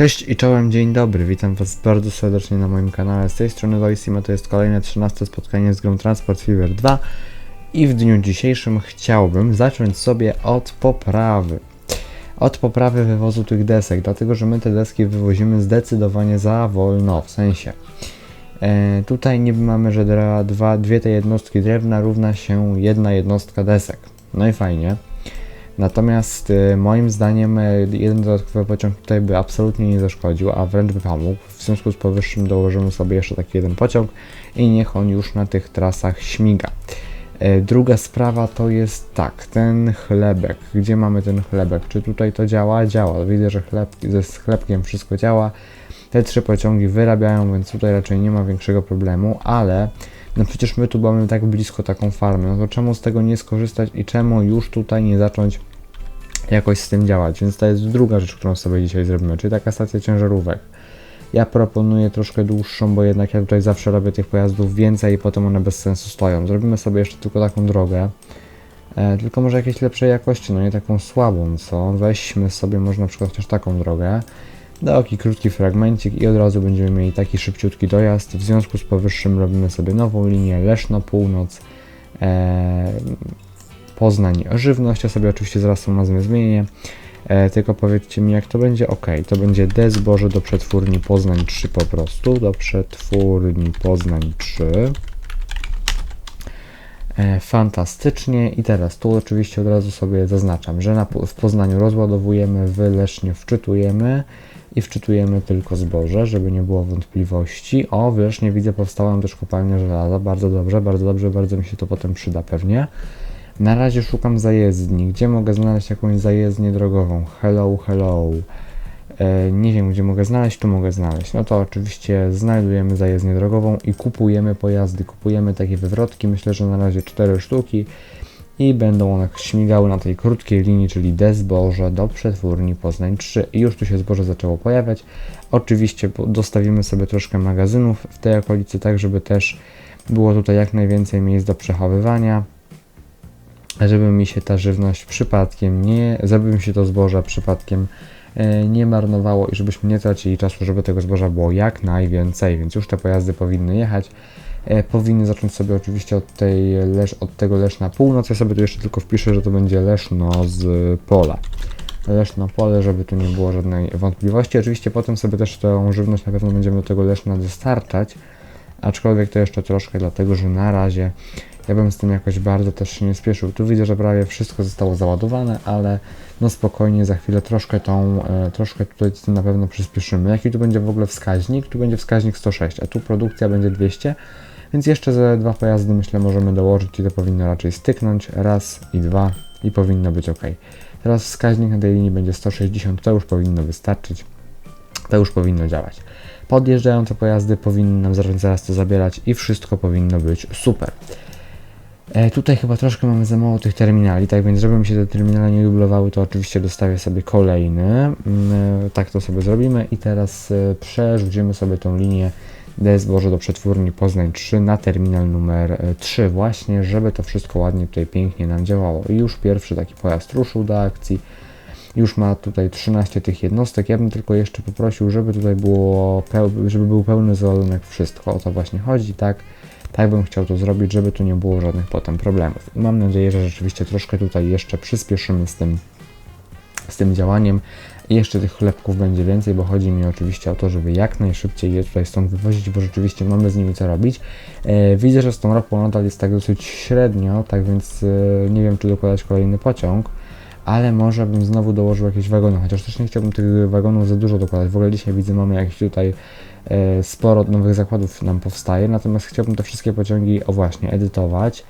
Cześć i czołem, dzień dobry, witam was bardzo serdecznie na moim kanale. Z tej strony Wojsima to jest kolejne 13 spotkanie z grą Transport Fever 2 i w dniu dzisiejszym chciałbym zacząć sobie od poprawy. Od poprawy wywozu tych desek, dlatego że my te deski wywozimy zdecydowanie za wolno, w sensie e, tutaj niby mamy, że dwa, dwie te jednostki drewna równa się jedna jednostka desek. No i fajnie. Natomiast y, moim zdaniem y, jeden dodatkowy pociąg tutaj by absolutnie nie zaszkodził, a wręcz by pomógł. W związku z powyższym dołożymy sobie jeszcze taki jeden pociąg i niech on już na tych trasach śmiga. Y, druga sprawa to jest tak, ten chlebek. Gdzie mamy ten chlebek? Czy tutaj to działa? Działa. Widzę, że chleb, ze chlebkiem wszystko działa. Te trzy pociągi wyrabiają, więc tutaj raczej nie ma większego problemu, ale no przecież my tu mamy tak blisko taką farmę, no to czemu z tego nie skorzystać i czemu już tutaj nie zacząć jakoś z tym działać. Więc to jest druga rzecz, którą sobie dzisiaj zrobimy, czyli taka stacja ciężarówek. Ja proponuję troszkę dłuższą, bo jednak ja tutaj zawsze robię tych pojazdów więcej i potem one bez sensu stoją. Zrobimy sobie jeszcze tylko taką drogę. E, tylko może jakiejś lepszej jakości, no nie taką słabą, co? Weźmy sobie może na przykład chociaż taką drogę. Taki krótki fragmencik i od razu będziemy mieli taki szybciutki dojazd. W związku z powyższym robimy sobie nową linię Leszno Północ. E, Poznań Żywność. Ja sobie oczywiście zaraz tą nazwę zmienię. E, tylko powiedzcie mi, jak to będzie. Ok, to będzie D zboże do przetwórni Poznań 3 po prostu. Do przetwórni Poznań 3. E, fantastycznie. I teraz tu oczywiście od razu sobie zaznaczam, że na, w Poznaniu rozładowujemy, w Lesznie wczytujemy i wczytujemy tylko zboże, żeby nie było wątpliwości. O, w Lesznie widzę powstała też kopalnia żelaza. Bardzo dobrze, bardzo dobrze, bardzo mi się to potem przyda pewnie. Na razie szukam zajezdni. Gdzie mogę znaleźć jakąś zajezdnię drogową? Hello, hello. E, nie wiem, gdzie mogę znaleźć, tu mogę znaleźć. No to oczywiście znajdujemy zajezdnię drogową i kupujemy pojazdy. Kupujemy takie wywrotki, myślę, że na razie 4 sztuki i będą one śmigały na tej krótkiej linii, czyli D zboże do przetwórni Poznań 3. I już tu się zboże zaczęło pojawiać. Oczywiście dostawimy sobie troszkę magazynów w tej okolicy, tak żeby też było tutaj jak najwięcej miejsc do przechowywania żeby mi się ta żywność przypadkiem nie, żeby mi się to zboże przypadkiem e, nie marnowało i żebyśmy nie tracili czasu, żeby tego zboża było jak najwięcej, więc już te pojazdy powinny jechać. E, powinny zacząć sobie oczywiście od, tej Lesz, od tego Leszna Północ. Ja sobie tu jeszcze tylko wpiszę, że to będzie Leszno z pola. Leszno pole, żeby tu nie było żadnej wątpliwości. Oczywiście potem sobie też tą żywność na pewno będziemy do tego Leszna dostarczać, aczkolwiek to jeszcze troszkę, dlatego że na razie ja bym z tym jakoś bardzo też się nie spieszył. Tu widzę, że prawie wszystko zostało załadowane, ale no spokojnie, za chwilę troszkę tą, e, troszkę tutaj na pewno przyspieszymy. Jaki tu będzie w ogóle wskaźnik? Tu będzie wskaźnik 106, a tu produkcja będzie 200, więc jeszcze ze dwa pojazdy myślę możemy dołożyć i to powinno raczej styknąć. Raz i dwa i powinno być ok. Teraz wskaźnik na tej linii będzie 160, to już powinno wystarczyć. To już powinno działać. Podjeżdżające pojazdy powinny nam zaraz to zabierać i wszystko powinno być super. E, tutaj chyba troszkę mamy za mało tych terminali, tak więc żeby mi się te terminale nie dublowały, to oczywiście dostawię sobie kolejny. Mm, e, tak to sobie zrobimy i teraz e, przerzucimy sobie tą linię zboże do przetwórni Poznań 3 na terminal numer 3 właśnie, żeby to wszystko ładnie tutaj pięknie nam działało. I już pierwszy taki pojazd ruszył do akcji. Już ma tutaj 13 tych jednostek. Ja bym tylko jeszcze poprosił, żeby tutaj było, żeby był pełny załadunek wszystko. O to właśnie chodzi, tak? Tak bym chciał to zrobić, żeby tu nie było żadnych potem problemów. Mam nadzieję, że rzeczywiście troszkę tutaj jeszcze przyspieszymy z tym, z tym działaniem. I jeszcze tych chlebków będzie więcej, bo chodzi mi oczywiście o to, żeby jak najszybciej je tutaj stąd wywozić, bo rzeczywiście mamy z nimi co robić. E, widzę, że z tą ropą nadal jest tak dosyć średnio, tak więc e, nie wiem, czy dokładać kolejny pociąg ale może bym znowu dołożył jakieś wagony, chociaż też nie chciałbym tych wagonów za dużo dokładać. W ogóle dzisiaj widzę, mamy jakieś tutaj sporo nowych zakładów nam powstaje, natomiast chciałbym te wszystkie pociągi, o właśnie, edytować.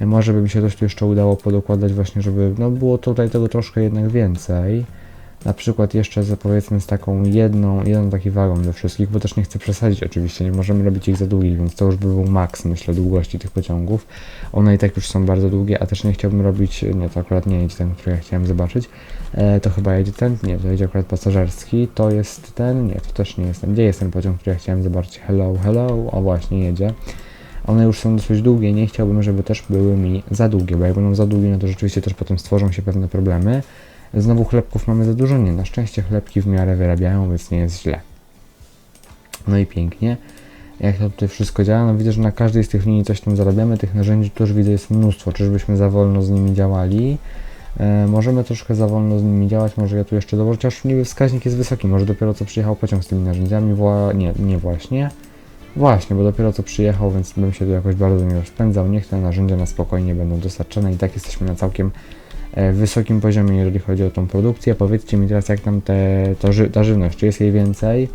E, może by mi się coś tu jeszcze udało podokładać właśnie, żeby no, było tutaj tego troszkę jednak więcej na przykład jeszcze z, powiedzmy z taką jedną, jeden taki wagon do wszystkich, bo też nie chcę przesadzić oczywiście, nie możemy robić ich za długich, więc to już by był maks, myślę, długości tych pociągów. One i tak już są bardzo długie, a też nie chciałbym robić, nie, to akurat nie jedzie ten, który ja chciałem zobaczyć. E, to chyba jedzie ten, nie, to jedzie akurat pasażerski, to jest ten, nie, to też nie jest ten. Gdzie jest ten pociąg, który ja chciałem zobaczyć? Hello, hello, o właśnie jedzie. One już są dosyć długie, nie chciałbym, żeby też były mi za długie, bo jak będą za długie, no to rzeczywiście też potem stworzą się pewne problemy. Znowu chlebków mamy za dużo? Nie, na szczęście chlebki w miarę wyrabiają, więc nie jest źle. No i pięknie. Jak to tutaj wszystko działa? No widzę, że na każdej z tych linii coś tam zarabiamy. Tych narzędzi już widzę jest mnóstwo. Czyżbyśmy za wolno z nimi działali? E, możemy troszkę za wolno z nimi działać, może ja tu jeszcze dołożę, chociaż niby wskaźnik jest wysoki, może dopiero co przyjechał pociąg z tymi narzędziami, Wła... nie, nie właśnie. Właśnie, bo dopiero co przyjechał, więc bym się tu jakoś bardzo nie rozpędzał. Niech te narzędzia na spokojnie będą dostarczane i tak jesteśmy na całkiem wysokim poziomie, jeżeli chodzi o tą produkcję. Powiedzcie mi teraz, jak tam te, to, ży, ta żywność, czy jest jej więcej?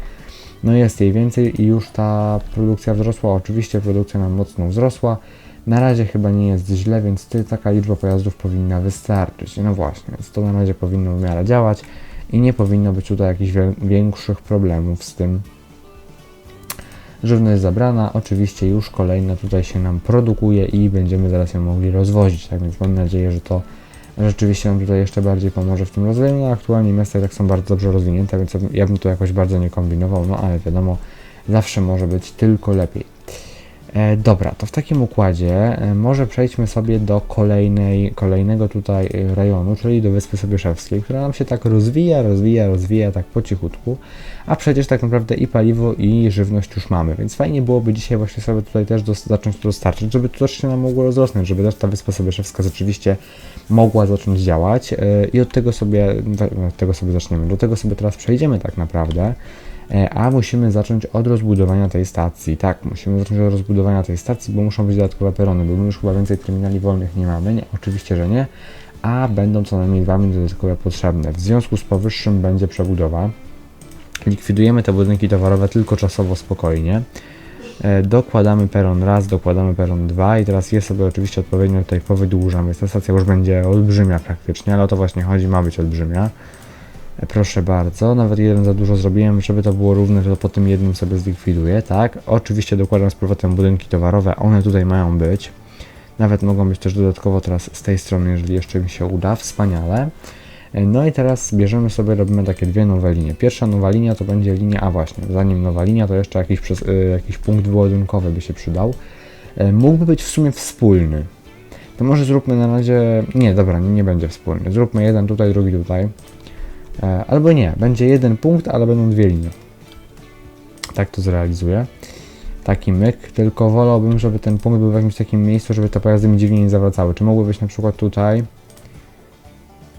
No jest jej więcej i już ta produkcja wzrosła. Oczywiście produkcja nam mocno wzrosła. Na razie chyba nie jest źle, więc taka liczba pojazdów powinna wystarczyć. No właśnie, więc to na razie powinno w miarę działać i nie powinno być tutaj jakichś większych problemów z tym. Żywność zabrana, oczywiście już kolejna tutaj się nam produkuje i będziemy zaraz ją mogli rozwozić, tak więc mam nadzieję, że to rzeczywiście nam tutaj jeszcze bardziej pomoże w tym rozwoju. No aktualnie miasta i tak są bardzo dobrze rozwinięte, więc ja bym tu jakoś bardzo nie kombinował, no ale wiadomo, zawsze może być tylko lepiej. E, dobra, to w takim układzie e, może przejdźmy sobie do kolejnej, kolejnego tutaj e, rejonu, czyli do Wyspy Sobieszewskiej, która nam się tak rozwija, rozwija, rozwija tak po cichutku, a przecież tak naprawdę i paliwo, i żywność już mamy, więc fajnie byłoby dzisiaj właśnie sobie tutaj też dos- zacząć to dostarczyć, żeby to też się nam mogło rozrosnąć, żeby też ta Wyspa Sobieszewska rzeczywiście mogła zacząć działać. I od tego sobie, od tego sobie zaczniemy, do tego sobie teraz przejdziemy tak naprawdę. E, A musimy zacząć od rozbudowania tej stacji. Tak, musimy zacząć od rozbudowania tej stacji, bo muszą być dodatkowe perony, bo my już chyba więcej terminali wolnych nie mamy. Nie, oczywiście, że nie. A będą co najmniej dwa dodatkowe potrzebne. W związku z powyższym będzie przebudowa. Likwidujemy te budynki towarowe tylko czasowo, spokojnie. E, Dokładamy peron raz, dokładamy peron dwa i teraz je sobie oczywiście odpowiednio tutaj powydłużamy. więc Ta stacja już będzie olbrzymia praktycznie, ale o to właśnie chodzi, ma być olbrzymia. Proszę bardzo, nawet jeden za dużo zrobiłem, żeby to było równe, to po tym jednym sobie zlikwiduję, tak? Oczywiście dokładam z powrotem budynki towarowe, one tutaj mają być. Nawet mogą być też dodatkowo teraz z tej strony, jeżeli jeszcze mi się uda, wspaniale. No i teraz bierzemy sobie, robimy takie dwie nowe linie. Pierwsza nowa linia to będzie linia, a właśnie, zanim nowa linia, to jeszcze jakiś, przez, y, jakiś punkt wyładunkowy by się przydał. E, Mógłby być w sumie wspólny. To może zróbmy na razie, nie dobra, nie będzie wspólny. Zróbmy jeden tutaj, drugi tutaj. E, Albo nie, będzie jeden punkt, ale będą dwie linie. Tak to zrealizuję. Taki myk, tylko wolałbym, żeby ten punkt był w jakimś takim miejscu, żeby te pojazdy mi dziwnie nie zawracały. Czy mogły być na przykład tutaj?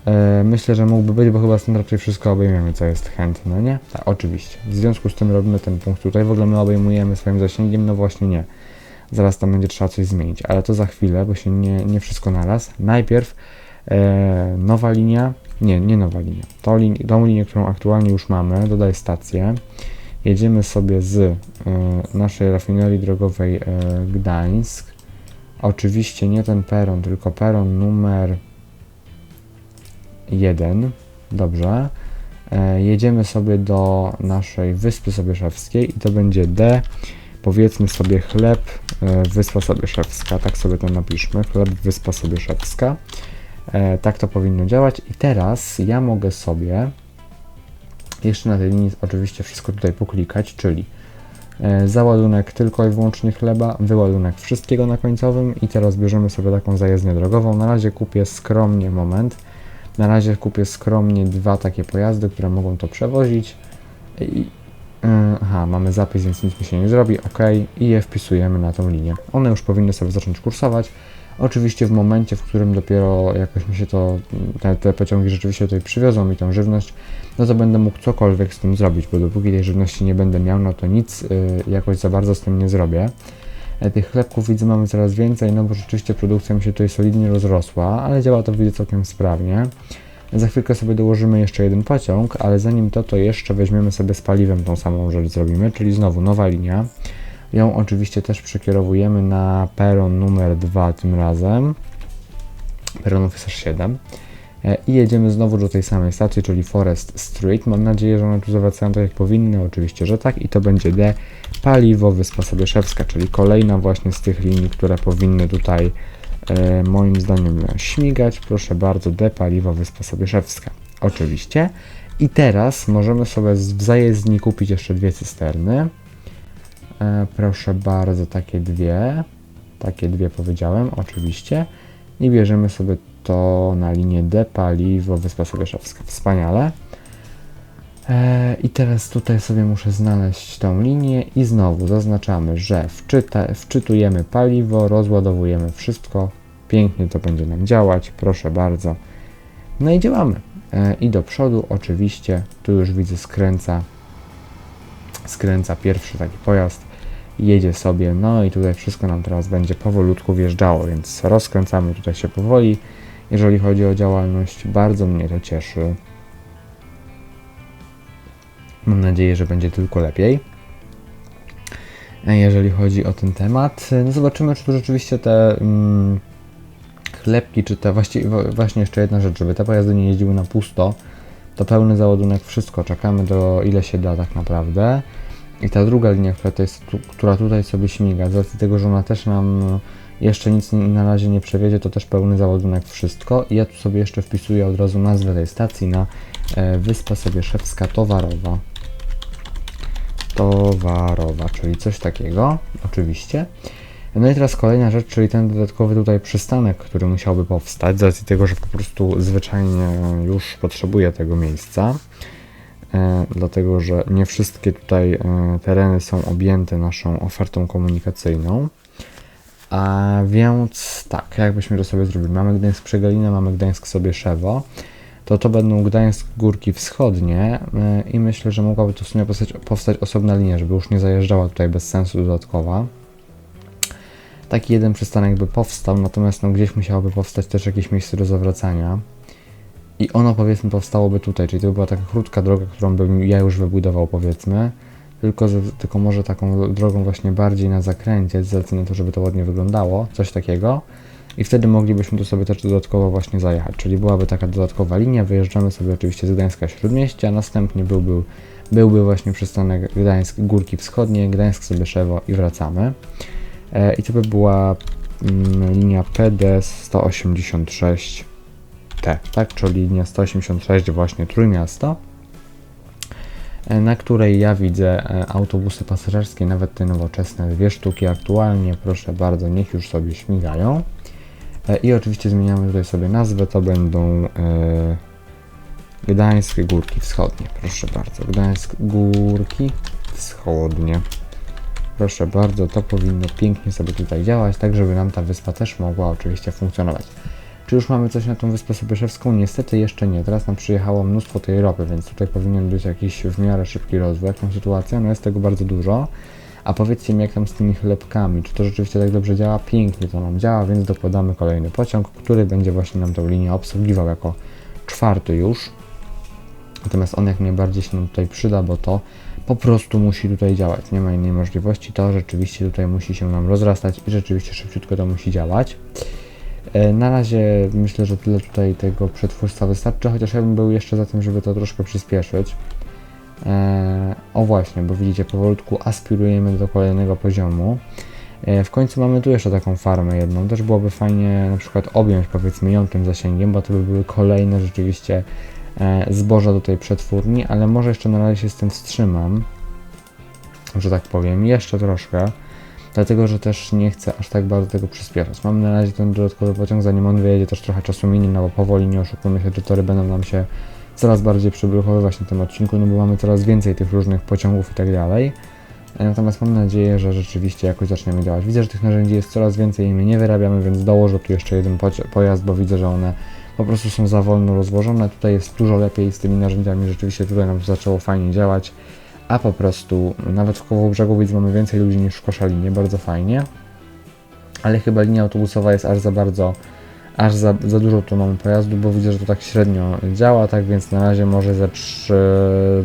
E, myślę, że mógłby być, bo chyba stąd raczej wszystko obejmiemy, co jest chętne, nie? Tak, oczywiście. W związku z tym robimy ten punkt tutaj. W ogóle my obejmujemy swoim zasięgiem, no właśnie nie. Zaraz tam będzie trzeba coś zmienić, ale to za chwilę, bo się nie, nie wszystko naraz. Najpierw e, nowa linia, nie, nie nowa linia. Tą, linię, tą linię, którą aktualnie już mamy, dodaj stację. Jedziemy sobie z e, naszej rafinerii drogowej e, Gdańsk. Oczywiście nie ten peron, tylko peron numer 1. Dobrze. E, jedziemy sobie do naszej Wyspy Sobieszewskiej i to będzie D. Powiedzmy sobie chleb e, Wyspa Sobieszewska. Tak sobie to napiszmy. Chleb Wyspa Sobieszewska. Tak to powinno działać. I teraz ja mogę sobie jeszcze na tej linii oczywiście wszystko tutaj poklikać, czyli e, załadunek tylko i wyłącznie chleba, wyładunek wszystkiego na końcowym i teraz bierzemy sobie taką zajezdnię drogową. Na razie kupię skromnie, moment, na razie kupię skromnie dwa takie pojazdy, które mogą to przewozić. I, e, aha, mamy zapis, więc nic mi się nie zrobi, ok, i je wpisujemy na tą linię. One już powinny sobie zacząć kursować. Oczywiście w momencie, w którym dopiero jakoś mi się to, te, te pociągi rzeczywiście tutaj przywiozą mi tą żywność, no to będę mógł cokolwiek z tym zrobić, bo dopóki tej żywności nie będę miał, no to nic y, jakoś za bardzo z tym nie zrobię. E, Tych chlebków widzę mamy coraz więcej, no bo rzeczywiście produkcja mi się tutaj solidnie rozrosła, ale działa to widzę całkiem sprawnie. Za chwilkę sobie dołożymy jeszcze jeden pociąg, ale zanim to, to jeszcze weźmiemy sobie z paliwem tą samą rzecz zrobimy, czyli znowu nowa linia. Ją oczywiście też przekierowujemy na peron numer 2 tym razem. Peronów jest aż 7. E, I jedziemy znowu do tej samej stacji, czyli Forest Street. Mam nadzieję, że one tu zawracają tak jak powinny. Oczywiście, że tak. I to będzie D. Paliwo Wyspa Sobieszewska, czyli kolejna właśnie z tych linii, które powinny tutaj e, moim zdaniem śmigać. Proszę bardzo, D. Paliwo Wyspa Sobieszewska. Oczywiście. I teraz możemy sobie w zajezdni kupić jeszcze dwie cysterny. E, proszę bardzo, takie dwie. Takie dwie powiedziałem, oczywiście. I bierzemy sobie prosto na linię D paliwo Wyspa Sobieszewska. Wspaniale. E, I teraz tutaj sobie muszę znaleźć tą linię i znowu zaznaczamy, że wczyta, wczytujemy paliwo, rozładowujemy wszystko. Pięknie to będzie nam działać, proszę bardzo. No i działamy. E, I do przodu oczywiście, tu już widzę skręca, skręca pierwszy taki pojazd, jedzie sobie, no i tutaj wszystko nam teraz będzie powolutku wjeżdżało, więc rozkręcamy tutaj się powoli. Jeżeli chodzi o działalność, bardzo mnie to cieszy. Mam nadzieję, że będzie tylko lepiej. Jeżeli chodzi o ten temat, no zobaczymy, czy tu rzeczywiście te mm, chlebki, czy te właśnie jeszcze jedna rzecz, żeby te pojazdy nie jeździły na pusto, to pełny załadunek, wszystko, czekamy do ile się da tak naprawdę. I ta druga linia, która tutaj, która tutaj sobie śmiga, z racji tego, że ona też nam jeszcze nic na razie nie przewiedzie, to też pełny załadunek wszystko. I ja tu sobie jeszcze wpisuję od razu nazwę tej stacji na e, Wyspa Sobieszewska Towarowa. Towarowa, czyli coś takiego, oczywiście. No i teraz kolejna rzecz, czyli ten dodatkowy tutaj przystanek, który musiałby powstać, z racji tego, że po prostu zwyczajnie już potrzebuje tego miejsca. E, dlatego, że nie wszystkie tutaj e, tereny są objęte naszą ofertą komunikacyjną. A więc tak, jakbyśmy to sobie zrobili. Mamy Gdańsk Przegalina, mamy Gdańsk sobie Szewo. To to będą Gdańsk Górki Wschodnie e, i myślę, że mogłaby tu w sumie powstać, powstać osobna linia, żeby już nie zajeżdżała tutaj bez sensu dodatkowa. Taki jeden przystanek by powstał, natomiast no, gdzieś musiałoby powstać też jakieś miejsce do zawracania. I ono powiedzmy powstałoby tutaj, czyli to by była taka krótka droga, którą bym ja już wybudował powiedzmy. Tylko, tylko może taką drogą właśnie bardziej na zakręcie, z na to, żeby to ładnie wyglądało, coś takiego. I wtedy moglibyśmy tu sobie też dodatkowo właśnie zajechać, czyli byłaby taka dodatkowa linia, wyjeżdżamy sobie oczywiście z Gdańska Śródmieścia, następnie byłby, byłby właśnie przystanek Gdańsk Górki Wschodnie, Gdańsk Sobyszewo i wracamy. E, I to by była mm, linia PD 186 T, tak, czyli linia 186 właśnie Trójmiasto, e, na której ja widzę e, autobusy pasażerskie, nawet te nowoczesne, dwie sztuki aktualnie, proszę bardzo, niech już sobie śmigają. E, I oczywiście zmieniamy tutaj sobie nazwę, to będą Gdańsk Górki Wschodnie, proszę bardzo, Gdańsk Górki Wschodnie. Proszę bardzo, to powinno pięknie sobie tutaj działać, tak żeby nam ta wyspa też mogła oczywiście funkcjonować. Czy już mamy coś na tą Wyspę Sobieszewską? Niestety jeszcze nie. Teraz nam przyjechało mnóstwo tej ropy, więc tutaj powinien być jakiś w miarę szybki rozwój. Jaką sytuację? No jest tego bardzo dużo. A powiedzcie mi, jak tam z tymi chlebkami? Czy to rzeczywiście tak dobrze działa? Pięknie to nam działa, więc dokładamy kolejny pociąg, który będzie właśnie nam tą linię obsługiwał jako czwarty już. Natomiast on jak najbardziej się nam tutaj przyda, bo to po prostu musi tutaj działać. Nie ma innej możliwości. To rzeczywiście tutaj musi się nam rozrastać i rzeczywiście szybciutko to musi działać. E, na razie myślę, że tyle tutaj tego przetwórstwa wystarczy, chociaż ja bym był jeszcze za tym, żeby to troszkę przyspieszyć. E, o właśnie, bo widzicie, powolutku aspirujemy do kolejnego poziomu. E, w końcu mamy tu jeszcze taką farmę jedną. Też byłoby fajnie na przykład objąć powiedzmy ją tym zasięgiem, bo to by były kolejne rzeczywiście zboża do tej przetwórni, ale może jeszcze na razie się z tym wstrzymam, że tak powiem, jeszcze troszkę dlatego że też nie chcę aż tak bardzo tego przyspieszać. Mam na razie ten dodatkowy pociąg, zanim on wyjedzie, też trochę czasu minie, no bo powoli nie oszukujmy się, że tory będą nam się coraz bardziej przyblokowywać na tym odcinku, no bo mamy coraz więcej tych różnych pociągów i tak dalej. E, natomiast mam nadzieję, że rzeczywiście jakoś zaczniemy działać. Widzę, że tych narzędzi jest coraz więcej i my nie wyrabiamy, więc dołożę tu jeszcze jeden pojazd, bo widzę, że one po prostu są za wolno rozłożone. Tutaj jest dużo lepiej z tymi narzędziami, rzeczywiście tutaj nam zaczęło fajnie działać a po prostu nawet w koło brzegu widzę mamy więcej ludzi niż w Koszalinie, bardzo fajnie. Ale chyba linia autobusowa jest aż za bardzo, aż za, za dużo tu mamy pojazdu, bo widzę, że to tak średnio działa, tak więc na razie może ze 3,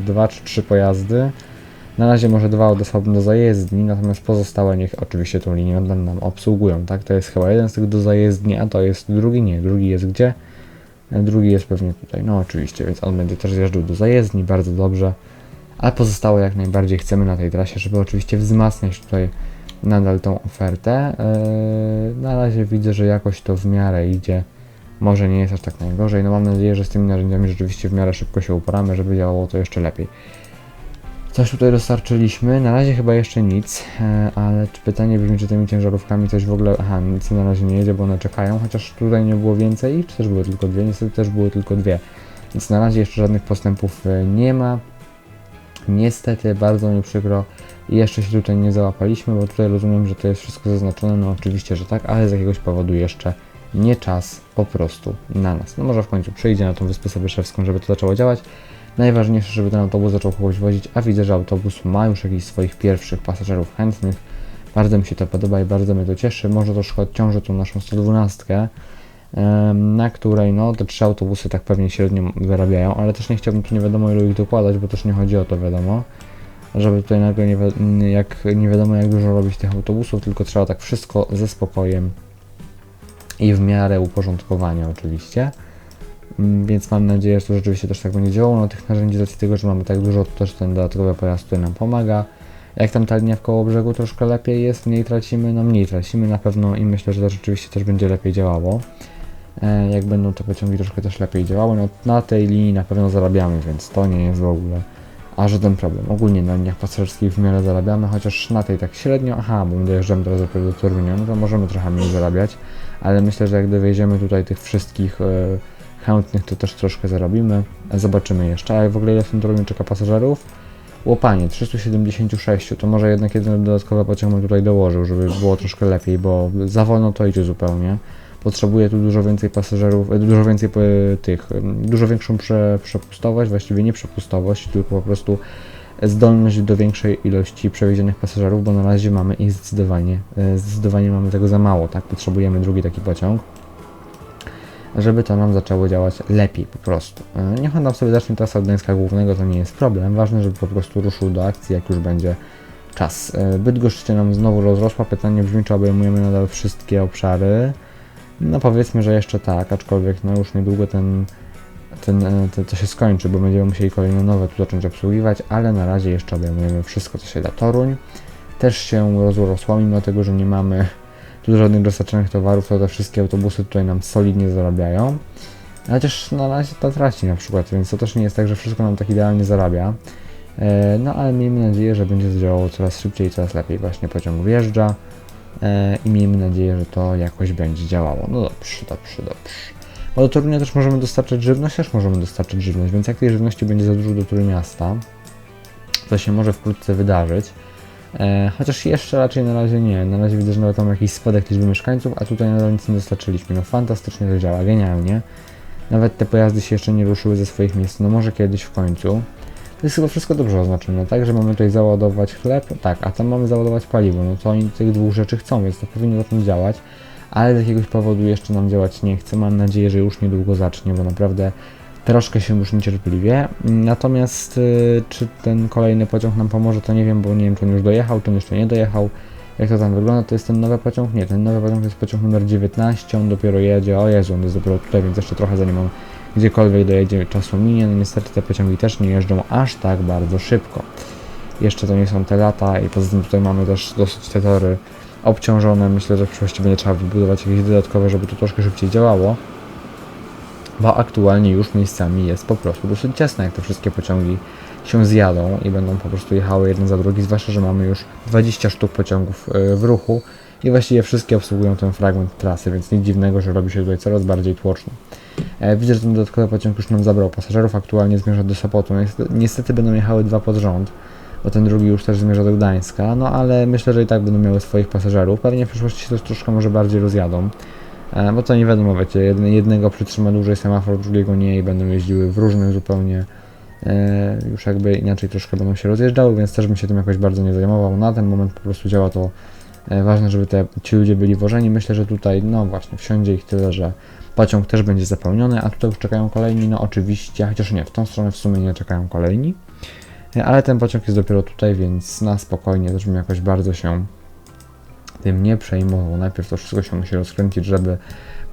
2 czy 3 pojazdy. Na razie może dwa osobne do zajezdni, natomiast pozostałe niech oczywiście tą linię nam obsługują, tak? To jest chyba jeden z tych do zajezdni, a to jest drugi, nie, drugi jest gdzie? Drugi jest pewnie tutaj, no oczywiście, więc on będzie też zjeżdżał do zajezdni, bardzo dobrze ale pozostałe jak najbardziej chcemy na tej trasie, żeby oczywiście wzmacniać tutaj nadal tą ofertę. Yy, na razie widzę, że jakoś to w miarę idzie. Może nie jest aż tak najgorzej. No mam nadzieję, że z tymi narzędziami rzeczywiście w miarę szybko się uporamy, żeby działało to jeszcze lepiej. Coś tutaj dostarczyliśmy, na razie chyba jeszcze nic, e, ale pytanie brzmi, czy tymi ciężarówkami coś w ogóle, aha, nic na razie nie jedzie, bo one czekają, chociaż tutaj nie było więcej, czy też były tylko dwie, niestety też były tylko dwie, więc na razie jeszcze żadnych postępów e, nie ma. Niestety, bardzo mi przykro, jeszcze się tutaj nie załapaliśmy, bo tutaj rozumiem, że to jest wszystko zaznaczone, no oczywiście, że tak, ale z jakiegoś powodu jeszcze nie czas po prostu na nas. No może w końcu przyjdzie na tą Wyspę Sobieszewską, żeby to zaczęło działać. Najważniejsze, żeby ten autobus zaczął kogoś wozić, a widzę, że autobus ma już jakichś swoich pierwszych pasażerów chętnych. Bardzo mi się to podoba i bardzo mnie to cieszy. Może troszkę odciąży tą naszą 112, em, na której no te trzy autobusy tak pewnie średnio wyrabiają, ale też nie chciałbym tu nie wiadomo ilu ich dokładać, bo też nie chodzi o to wiadomo, żeby tutaj nagle nie, wi- jak, nie wiadomo jak dużo robić tych autobusów, tylko trzeba tak wszystko ze spokojem i w miarę uporządkowania oczywiście. Mm, Więc mam nadzieję, że to rzeczywiście też tak będzie działało. No tych narzędzi z racji tego, że mamy tak dużo, to też ten dodatkowy pojazd tutaj nam pomaga. Jak tam ta linia w koło brzegu troszkę lepiej jest, mniej tracimy, no mniej tracimy na pewno i myślę, że to rzeczywiście też będzie lepiej działało. E, jak będą te pociągi troszkę też lepiej działały, no na tej linii na pewno zarabiamy, więc to nie jest w ogóle a żaden problem. Ogólnie na liniach pasażerskich w miarę zarabiamy, chociaż na tej tak średnio, aha, bo my dojeżdżamy teraz dopiero do Torunia, no to możemy trochę mniej zarabiać, ale myślę, że jak dowieziemy tutaj tych wszystkich e, chętnych, to też troszkę zarobimy. Zobaczymy jeszcze. A w ogóle ile w tym Toruniu czeka pasażerów? Łopanie, 376, to może jednak jeden dodatkowy pociąg bym tutaj dołożył, żeby było troszkę lepiej, bo za wolno to idzie zupełnie. Potrzebuje tu dużo więcej pasażerów, e, dużo więcej e, tych, dużo większą prze, przepustowość, właściwie nie przepustowość, tylko po prostu zdolność do większej ilości przewiezionych pasażerów, bo na razie mamy ich zdecydowanie, e, zdecydowanie mamy tego za mało, tak? Potrzebujemy drugi taki pociąg żeby to nam zaczęło działać lepiej po prostu. Niech on nam sobie zacznie trasa Gdańska Głównego, to nie jest problem. Ważne, żeby po prostu ruszył do akcji, jak już będzie czas. Bydgoszcz się nam znowu rozrosła. Pytanie brzmi, czy obejmujemy nadal wszystkie obszary. No powiedzmy, że jeszcze tak, aczkolwiek no już niedługo ten, ten, e, to, to się skończy, bo będziemy musieli kolejne nowe tu zacząć obsługiwać, ale na razie jeszcze obejmujemy wszystko, co się da. Toruń też się rozrosła, mimo tego, że nie mamy tu żadnych dostarczonych towarów, to te wszystkie autobusy tutaj nam solidnie zarabiają. Chociaż na razie to traci na przykład, więc to też nie jest tak, że wszystko nam tak idealnie zarabia. E, No ale miejmy nadzieję, że będzie to działało coraz szybciej i coraz lepiej. Właśnie pociąg wjeżdża i miejmy nadzieję, że to jakoś będzie działało. No dobrze, dobrze, dobrze. Bo do Torunia też możemy dostarczać żywność, też możemy dostarczać żywność, więc jak tej żywności będzie za dużo do Trójmiasta, to się może wkrótce wydarzyć. E, chociaż jeszcze raczej na razie nie. Na razie widzę, że nawet tam jakiś spadek liczby mieszkańców, a tutaj nadal nic nie dostarczyliśmy. No fantastycznie to działa, genialnie. Nawet te pojazdy się jeszcze nie ruszyły ze swoich miejsc. No może kiedyś w końcu. To jest chyba wszystko dobrze oznaczone, tak? Że mamy tutaj załadować chleb, tak, a tam mamy załadować paliwo. No to oni tych dwóch rzeczy chcą, więc to powinno zacząć działać. Ale z jakiegoś powodu jeszcze nam działać nie chce. Mam nadzieję, że już niedługo zacznie, bo naprawdę troszkę się już niecierpliwie. Natomiast y, czy ten kolejny pociąg nam pomoże, to nie wiem, bo nie wiem, czy on już dojechał, czy on jeszcze nie dojechał. Jak to tam wygląda, to jest ten nowy pociąg? Nie, ten nowy pociąg to jest pociąg numer 19, on dopiero jedzie, o Jezu, on jest dopiero tutaj, więc jeszcze trochę zanim on gdziekolwiek dojedzie, czasu minie, no niestety te pociągi też nie jeżdżą aż tak bardzo szybko. Jeszcze to nie są te lata i poza tym tutaj mamy też dosyć te tory obciążone, myślę, że w przyszłości będzie trzeba wybudować jakieś dodatkowe, żeby to troszkę szybciej działało bo aktualnie już miejscami jest po prostu dosyć ciasno, jak te wszystkie pociągi się zjadą i będą po prostu jechały jeden za drugi, zwłaszcza, że mamy już 20 sztuk pociągów e, w ruchu i właściwie wszystkie obsługują ten fragment trasy, więc nic dziwnego, że robi się tutaj coraz bardziej tłoczno. E, Widzę, że ten dodatkowy pociąg już nam zabrał pasażerów, aktualnie zmierza do Sopotu. Niestety, niestety będą jechały dwa pod rząd, bo ten drugi już też zmierza do Gdańska, no ale myślę, że i tak będą miały swoich pasażerów. Pewnie w przyszłości się też troszkę może bardziej rozjadą. E, Bo to nie wiadomo, wiecie, jedne- jednego przytrzyma dłużej semafor, drugiego nie i będą jeździły w różnych zupełnie, e, już jakby inaczej troszkę będą się rozjeżdżały, więc też bym się tym jakoś bardzo nie zajmował. Na ten moment po prostu działa to ważne, żeby te, ci ludzie byli wożeni. Myślę, że tutaj, no właśnie, wsiądzie ich tyle, że pociąg też będzie zapełniony, a tutaj już czekają kolejni, no oczywiście, chociaż nie, w tą stronę w sumie nie czekają kolejni, E, ale ten pociąg jest dopiero tutaj, więc na spokojnie też bym jakoś bardzo się tym nie przejmował. Najpierw to wszystko się musi rozkręcić, żeby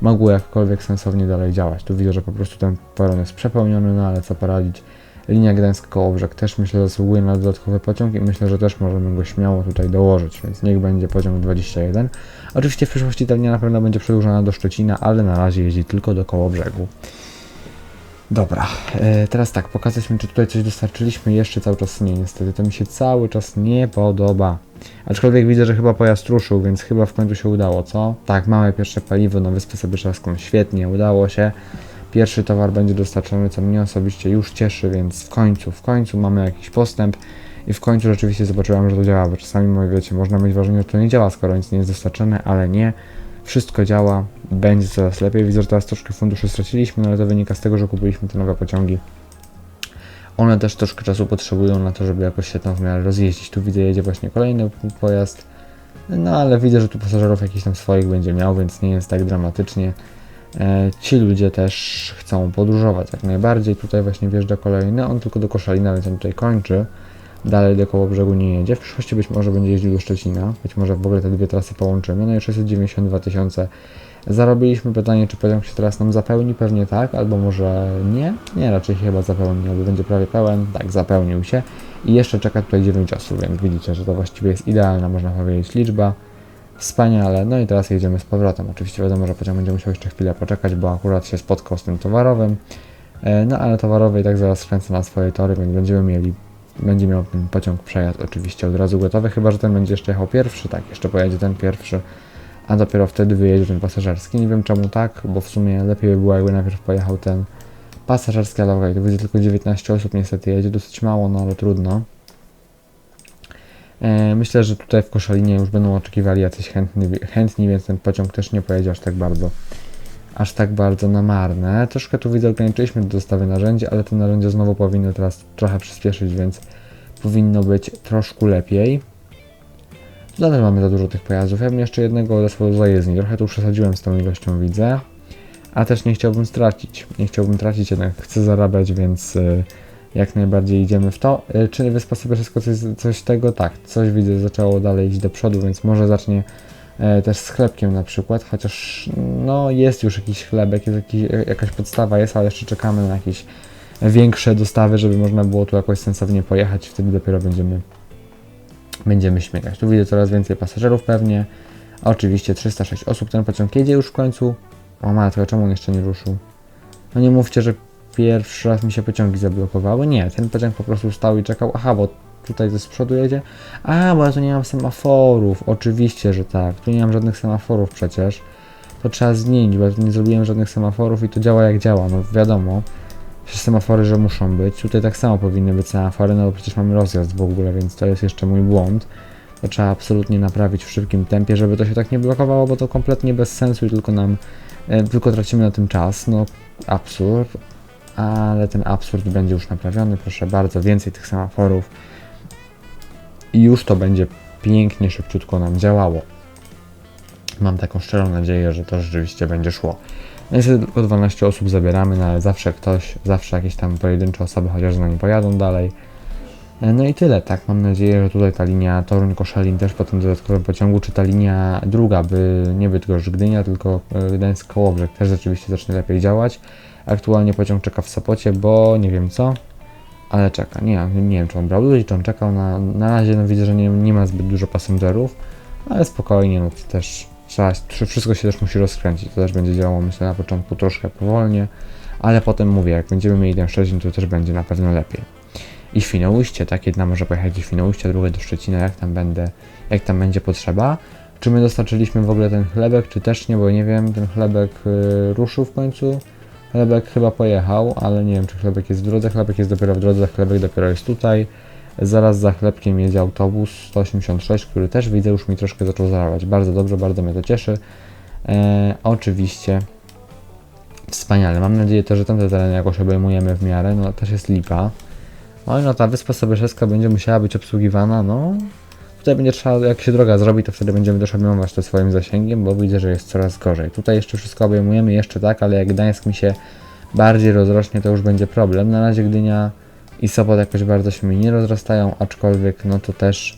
mogło jakkolwiek sensownie dalej działać. Tu widzę, że po prostu ten peron jest przepełniony, no ale co poradzić. Linia Gdańsk-Kołobrzeg też myślę zasługuje na dodatkowy pociąg i myślę, że też możemy go śmiało tutaj dołożyć, więc niech będzie pociąg 21. Oczywiście w przyszłości ta linia na pewno będzie przedłużona do Szczecina, ale na razie jeździ tylko do Kołobrzegu. Dobra, e, teraz tak, pokazać mi, czy tutaj coś dostarczyliśmy, jeszcze cały czas nie, niestety, to mi się cały czas nie podoba. Aczkolwiek widzę, że chyba pojazd ruszył, więc chyba w końcu się udało, co? Tak, mamy pierwsze paliwo na Wyspę Sobieszewską, świetnie, udało się. Pierwszy towar będzie dostarczony, co mnie osobiście już cieszy, więc w końcu, w końcu mamy jakiś postęp i w końcu rzeczywiście zobaczyłem, że to działa, bo czasami, moi wiecie, można mieć wrażenie, że to nie działa, skoro nic nie jest dostarczone, ale nie. Wszystko działa, będzie coraz lepiej. Widzę, że teraz troszkę funduszy straciliśmy, no ale to wynika z tego, że kupiliśmy te nowe pociągi. One też troszkę czasu potrzebują na to, żeby jakoś się tam w miarę rozjeździć. Tu widzę, jedzie właśnie kolejny pojazd. No ale widzę, że tu pasażerów jakichś tam swoich będzie miał, więc nie jest tak dramatycznie. E, ci ludzie też chcą podróżować jak najbardziej. Tutaj właśnie wjeżdża kolejny, on tylko do Koszalina, więc on tutaj kończy. Dalej do koło brzegu nie jedzie. W przyszłości być może będzie jeździł do Szczecina. Być może w ogóle te dwie trasy połączymy. No i 692 tysiące zarobiliśmy. Pytanie, czy pociąg się teraz nam zapełni? Pewnie tak, albo może nie. Nie, raczej się chyba zapełni, albo będzie prawie pełen. Tak, zapełnił się. I jeszcze czeka tutaj 9 osób, więc widzicie, że to właściwie jest idealna, można powiedzieć, liczba. Wspaniale. No i teraz jedziemy z powrotem. Oczywiście wiadomo, że pociąg będzie musiał jeszcze chwilę poczekać, bo akurat się spotkał z tym towarowym. E, No ale towarowy i tak zaraz skręca na swoje tory, więc będziemy mieli, będzie miał ten pociąg przejazd oczywiście od razu gotowy, chyba że ten będzie jeszcze jechał pierwszy, tak, jeszcze pojedzie ten pierwszy, a dopiero wtedy wyjedzie ten pasażerski. Nie wiem czemu tak, bo w sumie lepiej by było jakby najpierw pojechał ten pasażerski, ale okej, to będzie tylko 19 osób niestety jedzie, dosyć mało, no ale trudno. E, Myślę, że tutaj w Koszalinie już będą oczekiwali jacyś chętni, chętni, więc ten pociąg też nie pojedzie aż tak bardzo aż tak bardzo na marne. Troszkę tu widzę, ograniczyliśmy dostawy narzędzi, ale te narzędzia znowu powinny teraz trochę przyspieszyć, więc powinno być troszkę lepiej. Nadal mamy za dużo tych pojazdów. Ja bym jeszcze jednego odesłał do zajezdni. Trochę tu przesadziłem z tą ilością, widzę. A też nie chciałbym stracić. Nie chciałbym tracić, jednak chcę zarabiać, więc y, jak najbardziej idziemy w to. Y, czy Wyspa wszystko coś, coś tego? Tak, coś widzę, zaczęło dalej iść do przodu, więc może zacznie e, też z chlebkiem na przykład, chociaż no jest już jakiś chlebek, jest jakiś, jakaś podstawa jest, ale jeszcze czekamy na jakieś większe dostawy, żeby można było tu jakoś sensownie pojechać, wtedy dopiero będziemy będziemy śmigać. Tu widzę coraz więcej pasażerów pewnie, oczywiście 306 osób, ten pociąg jedzie już w końcu. O matko, czemu on jeszcze nie ruszył? No nie mówcie, że pierwszy raz mi się pociągi zablokowały. Nie, ten pociąg po prostu stał i czekał. Aha, bo tutaj ze przodu jedzie. A, bo ja tu nie mam semaforów. Oczywiście, że tak. Tu nie mam żadnych semaforów przecież. To trzeba zmienić, bo ja tu nie zrobiłem żadnych semaforów i to działa jak działa. No wiadomo, że semafory, że muszą być. Tutaj tak samo powinny być semafory, no bo przecież mamy rozjazd w ogóle, więc to jest jeszcze mój błąd. To trzeba absolutnie naprawić w szybkim tempie, żeby to się tak nie blokowało, bo to kompletnie bez sensu i tylko nam, e, tylko tracimy na tym czas. No, absurd, ale ten absurd będzie już naprawiony, proszę bardzo, więcej tych semaforów i już to będzie pięknie, szybciutko nam działało. Mam taką szczerą nadzieję, że to rzeczywiście będzie szło. No Niestety tylko 12 osób zabieramy, no ale zawsze ktoś, zawsze jakieś tam pojedyncze osoby chociaż z nami pojadą dalej. No i tyle, tak. Mam nadzieję, że tutaj ta linia Toruń-Koszalin też po tym dodatkowym pociągu, czy ta linia druga, by nie Bydgoszcz-Gdynia, tylko e, Gdańsk-Kołobrzeg też rzeczywiście zacznie lepiej działać. Aktualnie pociąg czeka w Sopocie, bo nie wiem co, ale czeka. Nie, nie wiem, czy on brał ludzi, czy on czekał. Na, na razie no, widzę, że nie, nie ma zbyt dużo pasażerów, ale spokojnie, no to też trzeba, tr- wszystko się też musi rozkręcić. To też będzie działało, myślę, na początku troszkę powolnie, ale potem mówię, jak będziemy mieli ten Szczecin, to też będzie na pewno lepiej. I Świnoujście, tak? Jedna może pojechać do Świnoujścia, druga do Szczecina, jak tam będę, jak tam będzie potrzeba. Czy my dostarczyliśmy w ogóle ten chlebek, czy też nie, bo nie wiem, ten chlebek y, ruszył w końcu. Chlebek chyba pojechał, ale nie wiem, czy chlebek jest w drodze. Chlebek jest dopiero w drodze, chlebek dopiero jest tutaj. Zaraz za chlebkiem jedzie autobus 186, który też widzę już mi troszkę zaczął zarabiać. Bardzo dobrze, bardzo mnie to cieszy. E, oczywiście wspaniale. Mam nadzieję też, że tamte tereny jakoś obejmujemy w miarę. No też jest lipa. Oj, no ta wyspa Sobieszewska będzie musiała być obsługiwana, no. Tutaj będzie trzeba, jak się droga zrobi, to wtedy będziemy też obejmować to swoim zasięgiem, bo widzę, że jest coraz gorzej. Tutaj jeszcze wszystko obejmujemy, jeszcze tak, ale jak Gdańsk mi się bardziej rozrośnie, to już będzie problem. Na razie Gdynia i Sopot jakoś bardzo się mi nie rozrastają, aczkolwiek no to też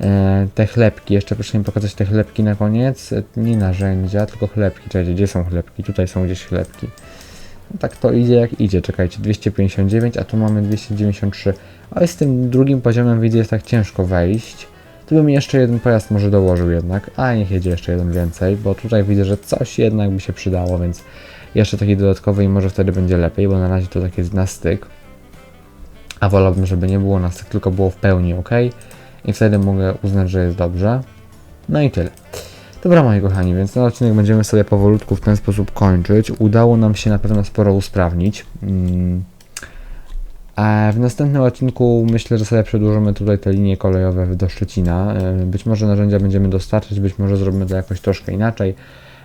e, te chlebki, jeszcze proszę mi pokazać te chlebki na koniec, nie narzędzia, tylko chlebki, czekajcie, gdzie są chlebki? Tutaj są gdzieś chlebki. No tak to idzie jak idzie, czekajcie, 259, a tu mamy 293, ale z tym drugim poziomem widzę jest tak ciężko wejść. Tu bym jeszcze jeden pojazd może dołożył jednak, a niech jedzie jeszcze jeden więcej, bo tutaj widzę, że coś jednak by się przydało, więc jeszcze taki dodatkowy i może wtedy będzie lepiej, bo na razie to tak jest na styk. A wolałbym, żeby nie było na styk, tylko było w pełni ok. I wtedy mogę uznać, że jest dobrze. No i tyle. Dobra moi kochani, więc ten odcinek będziemy sobie powolutku w ten sposób kończyć. Udało nam się na pewno sporo usprawnić. Mm. W następnym odcinku myślę, że sobie przedłużymy tutaj te linie kolejowe do Szczecina. E, Być może narzędzia będziemy dostarczać, być może zrobimy to jakoś troszkę inaczej.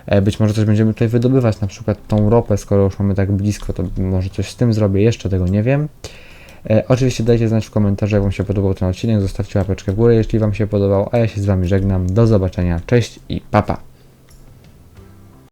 E, Być może coś będziemy tutaj wydobywać, na przykład tą ropę, skoro już mamy tak blisko, to może coś z tym zrobię, jeszcze tego nie wiem. E, oczywiście dajcie znać w komentarzu, jak Wam się podobał ten odcinek, zostawcie łapeczkę w górę, jeśli Wam się podobał, a ja się z Wami żegnam. Do zobaczenia, cześć i papa. Pa.